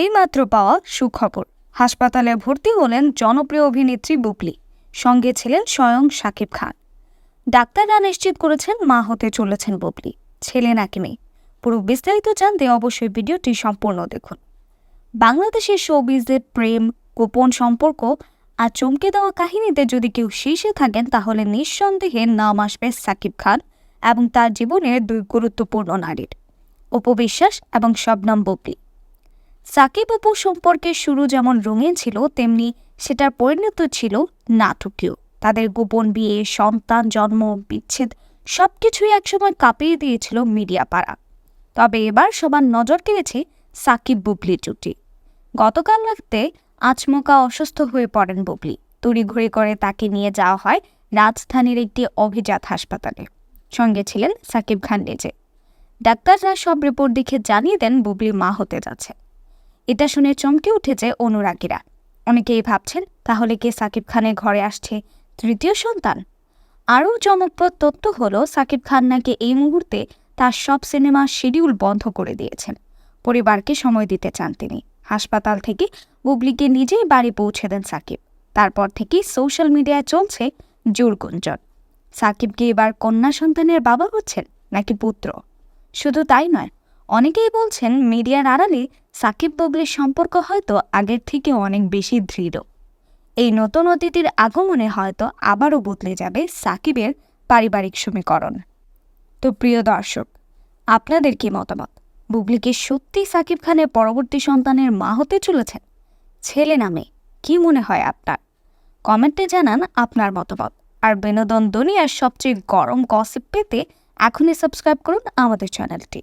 এইমাত্র পাওয়া সুখবর। হাসপাতালে ভর্তি হলেন জনপ্রিয় অভিনেত্রী বুবলি। সঙ্গে ছিলেন স্বয়ং শাকিব খান। ডাক্তাররা নিশ্চিত করেছেন মা হতে চলেছেন বুবলি, ছেলে নাকি মেয়ে। পুরো বিস্তারিত জানতে অবশ্যই ভিডিওটি সম্পূর্ণ দেখুন। বাংলাদেশের শোবিজের প্রেম, গোপন সম্পর্ক আর চমকে দেওয়া কাহিনীতে যদি কেউ শীর্ষে থাকেন, তাহলে নিঃসন্দেহে নাম আসবে সাকিব খান এবং তার জীবনের দুই গুরুত্বপূর্ণ নারীর। উপবিশ্বাস এবং শবনম বুবলি। সাকিব অপু সম্পর্কের শুরু যেমন রঙিন ছিল, তেমনি সেটার পরিণত ছিল নাটকীয়। তাদের গোপন বিয়ে, সন্তান, জন্ম, বিচ্ছেদ সবকিছুই একসময় কাঁপিয়ে দিয়েছিল মিডিয়া পাড়া। তবে এবার সবার নজর কেড়েছে সাকিব বুবলির জুটি। গতকাল রাতে আচমকা অসুস্থ হয়ে পড়েন বুবলি। তড়িঘড়ি করে তাকে নিয়ে যাওয়া হয় রাজধানীর একটি অভিজাত হাসপাতালে। সঙ্গে ছিলেন সাকিব খান নিজে। ডাক্তাররা সব রিপোর্ট দেখে জানিয়ে দেন বুবলি মা হতে যাচ্ছে। এটা শুনে চমকে উঠেছে অনুরাগীরা। অনেকেই ভাবছেন, তাহলে কি সাকিব খানের ঘরে আসছে তৃতীয় সন্তান? আরও চমকপ্রদ তথ্য হলো, সাকিব খান নাকি এই মুহূর্তে তার সব সিনেমার শিডিউল বন্ধ করে দিয়েছেন। পরিবারকে সময় দিতে চান তিনি। হাসপাতাল থেকে বুবলিকে নিজেই বাড়ি পৌঁছে দেন সাকিব। তারপর থেকেই সোশ্যাল মিডিয়ায় চলছে জোর গুঞ্জন। সাকিব কি এবার কন্যা সন্তানের বাবা হচ্ছেন নাকি পুত্র? শুধু তাই নয় অনেকেই বলছেন, মিডিয়ার আড়ালে সাকিব বুবলির সম্পর্ক হয়তো আগের থেকে অনেক বেশি দৃঢ়। এই নতুন অতিথির আগমনে হয়তো আবারও বদলে যাবে সাকিবের পারিবারিক সমীকরণ। তো প্রিয় দর্শক, আপনাদের কি মতামত? বুবলিকে সত্যি সাকিব খানের পরবর্তী সন্তানের মা হতে চলেছেন ছেলে নামে কি মনে হয় আপনার? কমেন্টে জানান আপনার মতামত। আর বিনোদন দুনিয়ার সবচেয়ে গরম গসিপ পেতে এখনই সাবস্ক্রাইব করুন আমাদের চ্যানেলটি